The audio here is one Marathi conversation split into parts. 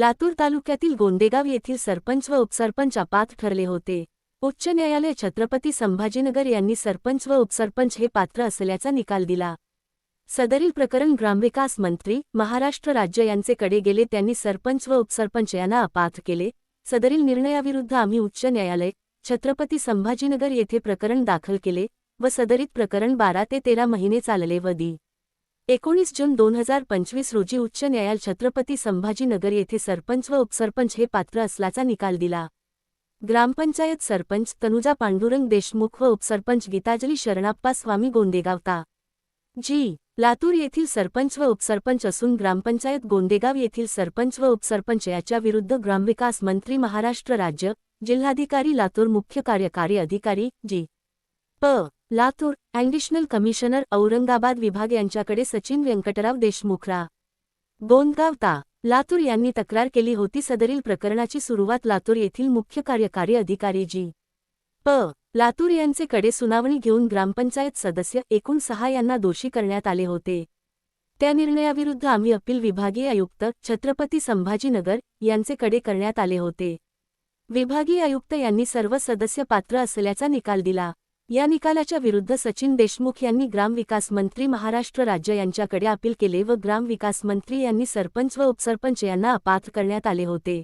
लातूर तालुक्यातील गोंदेगाव येथील सरपंच व उपसरपंच अपात्र ठरले होते. उच्च न्यायालय छत्रपती संभाजीनगर यांनी सरपंच व उपसरपंच हे पात्र असल्याचा निकाल दिला. सदरील प्रकरण ग्रामविकास मंत्री महाराष्ट्र राज्य यांचेकडे गेले त्यांनी सरपंच व उपसरपंच यांना अपात्र केले. सदरील निर्णयाविरुद्ध आम्ही उच्च न्यायालय छत्रपती संभाजीनगर येथे प्रकरण दाखल केले व सदरीत प्रकरण बारा ते तेरा महिने चालले व दी. एकोणीस जून दोन हजार पंचवीस रोजी उच्च न्यायालय छत्रपती संभाजीनगर येथे सरपंच व उपसरपंच हे पात्र असल्याचा निकाल दिला. ग्रामपंचायत सरपंच तनुजा पांडुरंग देशमुख व उपसरपंच गीताजली शरणाप्पा स्वामी गोंदेगावता. जी. लातूर येथील सरपंच व उपसरपंच असून ग्रामपंचायत गोंदेगाव येथील सरपंच व उपसरपंच याच्या विरुद्ध ग्रामविकास मंत्री महाराष्ट्र राज्य जिल्हाधिकारी लातूर मुख्य कार्यकारी अधिकारी जी. प. लातूर ॲडिशनल कमिशनर औरंगाबाद विभाग यांच्याकडे सचिन व्यंकटराव देशमुखरा गोंदगाव ता. लातूर यांनी तक्रार केली होती सदरील प्रकरणाची सुरुवात लातूर येथील मुख्य कार्यकारी अधिकारी जी. प. लातूर यांचे कडे सुनावणी घेऊन ग्रामपंचायत सदस्य एकूण सहा यांना दोषी करण्यात आले होते. त्या निर्णयाविरुद्ध आम्ही अपील विभागीय आयुक्त छत्रपती संभाजीनगर यांचे कडे करण्यात आले होते. विभागीय आयुक्त यांनी सर्व सदस्य पात्र असल्याचा निकाल दिला. या निकालाच्या विरुद्ध सचिन देशमुख यांनी ग्रामविकास मंत्री महाराष्ट्र राज्य यांच्याकडे अपील केले व ग्रामविकास मंत्री यांनी सरपंच व उपसरपंच यांना अपात्र करण्यात आले होते.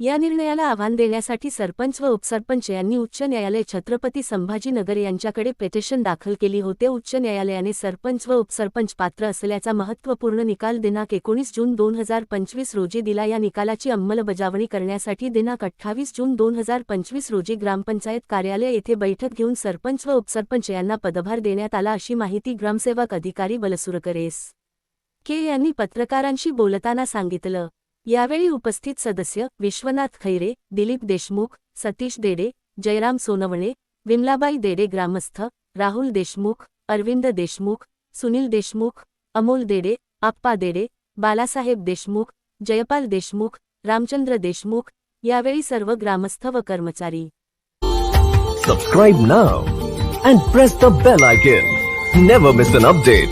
या निर्णयाला आव्हान देण्यासाठी सरपंच व उपसरपंच यांनी उच्च न्यायालय छत्रपती संभाजीनगर यांच्याकडे पेटिशन दाखल केली होते. उच्च न्यायालयाने सरपंच व उपसरपंच पात्र असल्याचा महत्त्वपूर्ण निकाल दिनांक एकोणीस जून दोन हजार पंचवीस रोजी दिला. या निकालाची अंमलबजावणी करण्यासाठी दिनांक अठ्ठावीस जून दोन हजार पंचवीस रोजी ग्रामपंचायत कार्यालय येथे बैठक घेऊन सरपंच व उपसरपंच यांना पदभार देण्यात आला अशी माहिती ग्रामसेवक अधिकारी बलसुरकरेस के यांनी पत्रकारांशी बोलताना सांगितलं. यावेळी उपस्थित सदस्य विश्वनाथ खैरे दिलीप देशमुख सतीश देडे जयराम सोनवणे विमलाबाई देडे ग्रामस्थ राहुल देशमुख अरविंद देशमुख सुनील देशमुख अमोल देडे आप्पा देडे बालासाहेब देशमुख जयपाल देशमुख रामचंद्र देशमुख यावेळी सर्व ग्रामस्थ व कर्मचारी. Subscribe now and press the bell icon never miss an update